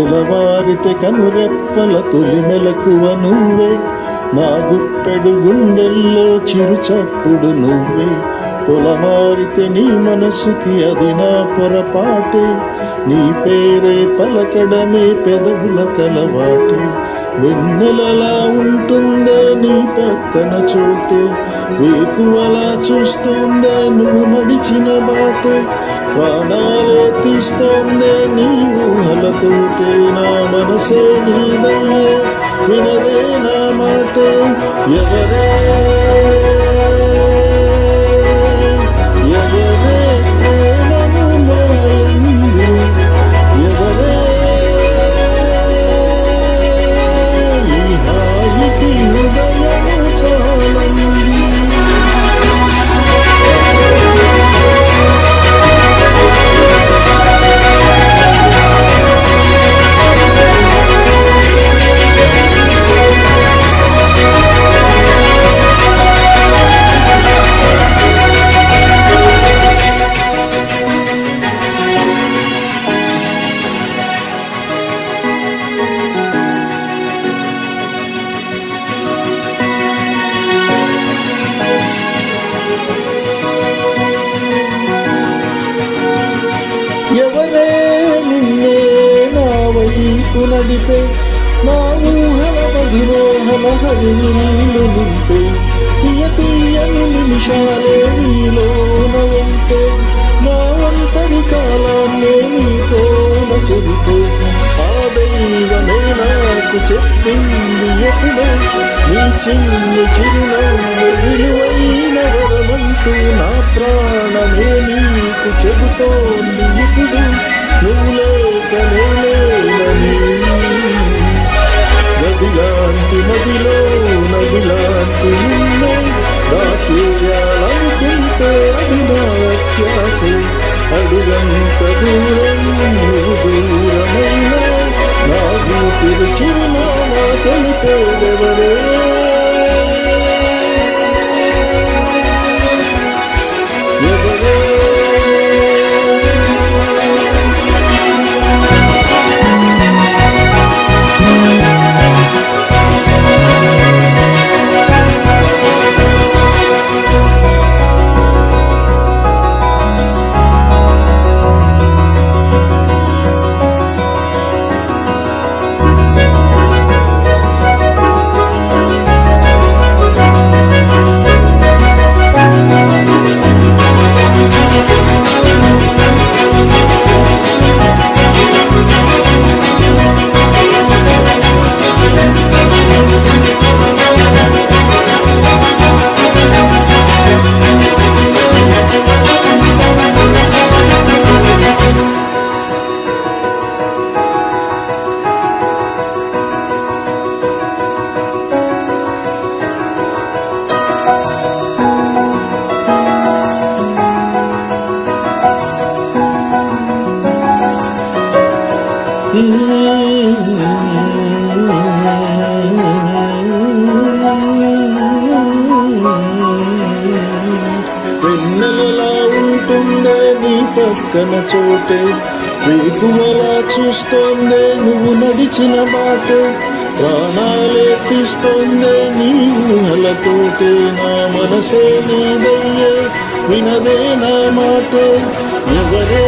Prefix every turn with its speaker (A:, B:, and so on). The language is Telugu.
A: తెలవారితే కనురెప్పల తొలి మెలకువ నువ్వే. నా గుప్పెడు గుండెల్లో చిరుచప్పుడు నువ్వే. పొలమారితే నీ మనసుకి అది నా పొరపాటే. నీ పేరే పలకడమే పెదవుల కలవాటే. వెన్నెలలా ఉంటుందే నీ పక్కన చోటే. వేకువలా చూస్తుందే నువ్వు నడిచిన బాటే. ప్రాణాలే తీస్తోందే నీవు ఊహలతోటే నా మనసే నీదే వినదే నా మాటే ఎవరే వైపు నడిపే నా ఊహల మధురోహల హరి నిన్ను నింపే తీయ తీయని నిమిషాలే నీలోన ఉంటే నా ఒంటరి కాలాన్నే నీతోన చెబితే. ఆ దైవమే నాకు చెప్పింది ఎప్పుడో. నీ చిన్ని చిరునవ్వు విలువైన వరమంటూ నా ప్రాణమే నీకు చెబుతోంది ఇప్పుడు నువ్వు లేక నేలేనని నదిలాంటి నదిలో నదిలాంటి నిన్నే రాచేయాలనుకుంటే అది నా అత్యాసే అడుగంత దూరం నువ్వు దూరమైనా నా ఊపిరి చిరునామా తెలిపేదెవరే వెన్నెలలా ఉంటుందే నీ పక్కన చోటే వేకువలా చూస్తోందే నువ్వు నడిచిన బాటే ప్రాణాలే తీస్తోందే నీ ఊహలతోటే నా మనసే నీదయ్యే వినదే నా మాటే ఎవరే